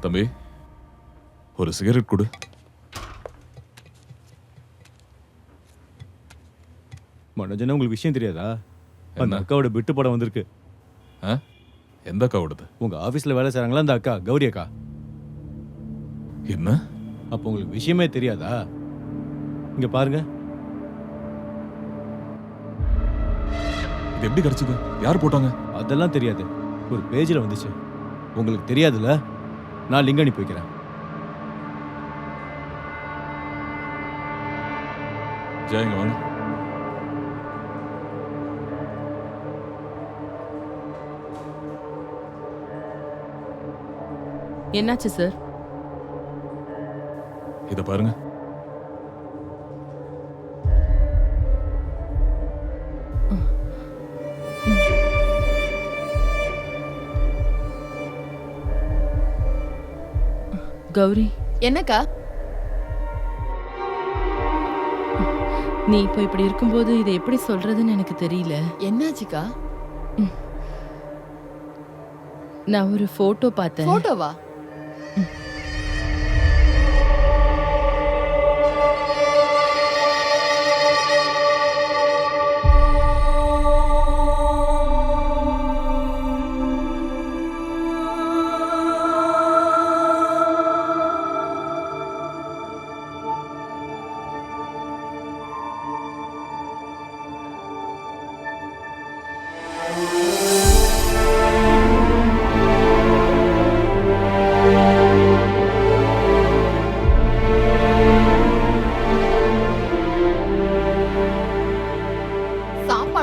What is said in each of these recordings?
தம்பி ஒரு சிகரெட் கொடு. மனோஜனா உங்களுக்கு விஷயம் தெரியாதா? அந்த? அக்காவோட பிட்டு படம் வந்திருக்கு. ஆ? எந்த அக்காவோடது? உங்க ஆபீஸ்ல வேலை செய்றாங்களா அந்த அக்கா கௌரி அக்கா? என்ன? அப்போ உங்களுக்கு விஷயமே தெரியாதா? இங்க பாருங்க. இது எப்படி கிடைச்சது? யார் போட்டாங்க? அதெல்லாம் தெரியாது. ஒரு பேஜில் வந்துச்சு. உங்களுக்கு தெரியாதுல்ல? நான் லிங்க் அனுப்பி வைக்கிறேன். ஜெயங்க வாங்க. என்னாச்சு சார் இத பாருங்க. கௌரி. என்னக்கா? நீ இப்போ இப்படி இருக்கும்போது இதை எப்படி சொல்றதுன்னு எனக்கு தெரியல. என்னாச்சுக்கா? நான் ஒரு போட்டோ பார்த்தேன். போட்டோவா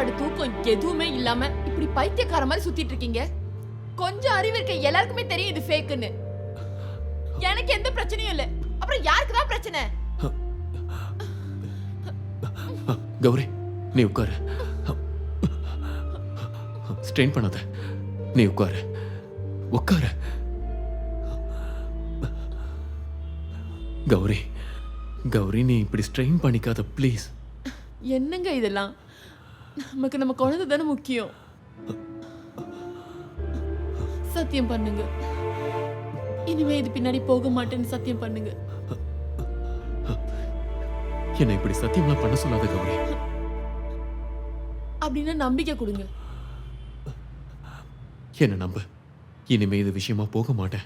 சாப்பாடு தூக்கம் எதுவுமே இல்லாம இப்படி பைத்தியக்கார மாதிரி சுத்திட்டு இருக்கீங்க. கொஞ்சம் அறிவு இருக்க எல்லாருக்குமே தெரியும் இது ஃபேக்குன்னு எனக்கு எந்த பிரச்சனையும் இல்ல. அப்புறம் யாருக்கு தான் பிரச்சனை? கௌரி நீ உட்காரு. ஸ்ட்ரெயின் பண்ணாத. நீ உட்காரு. உட்காரு. கௌரி கௌரி நீ இப்படி ஸ்ட்ரெயின் பண்ணிக்காத ப்ளீஸ் என்னங்க இதெல்லாம்? நமக்கு நம்ம குழந்தை தானே முக்கியம். சத்தியம் பண்ணுங்க. இனிமே இது பின்னாடி போக மாட்டேன்னு சத்தியம் பண்ணுங்க. என்னை இப்படி சத்தியம்லாம் பண்ண சொல்லாத கௌரி. அப்படின்னா நம்பிக்கை கொடுங்க. என்ன நம்பு. இனிமே இது விஷயமா போக மாட்டேன்.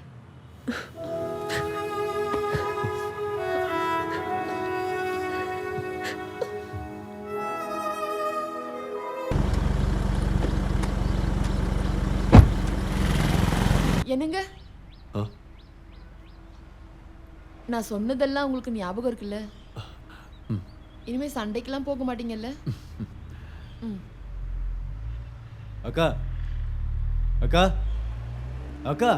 என்னங்க? நான் சொன்னதெல்லாம் உங்களுக்கு ஞாபகம் இருக்குல்ல? இனிமே சண்டைக்கெல்லாம் போக மாட்டீங்கல்ல? அக்கா. அக்கா. அக்கா.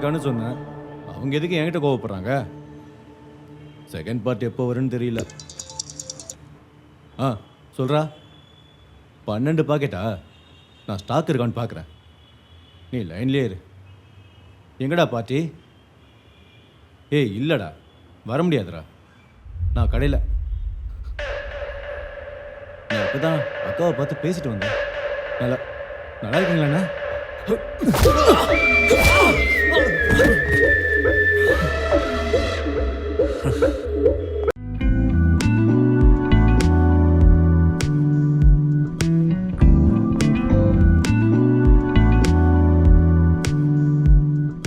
தெரிஞ்ச சொன்னேன். அவங்க எதுக்கு என்கிட்ட கோவப்படுறாங்க? செகண்ட் பார்ட் எப்போ வரும்னு தெரியல. ஆ சொல்றா. பன்னெண்டு பாக்கெட்டா? நான் ஸ்டாக் இருக்கான்னு பார்க்குறேன் நீ லைன்லேயே இரு. எங்கடா பாட்டி? ஏய் இல்லைடா. வர முடியாதுடா. நான் கடையில். நான் இப்போ தான் அக்காவை பார்த்து பேசிட்டு வந்தேன். நல்லா நல்லா இருக்கீங்களாண்ணா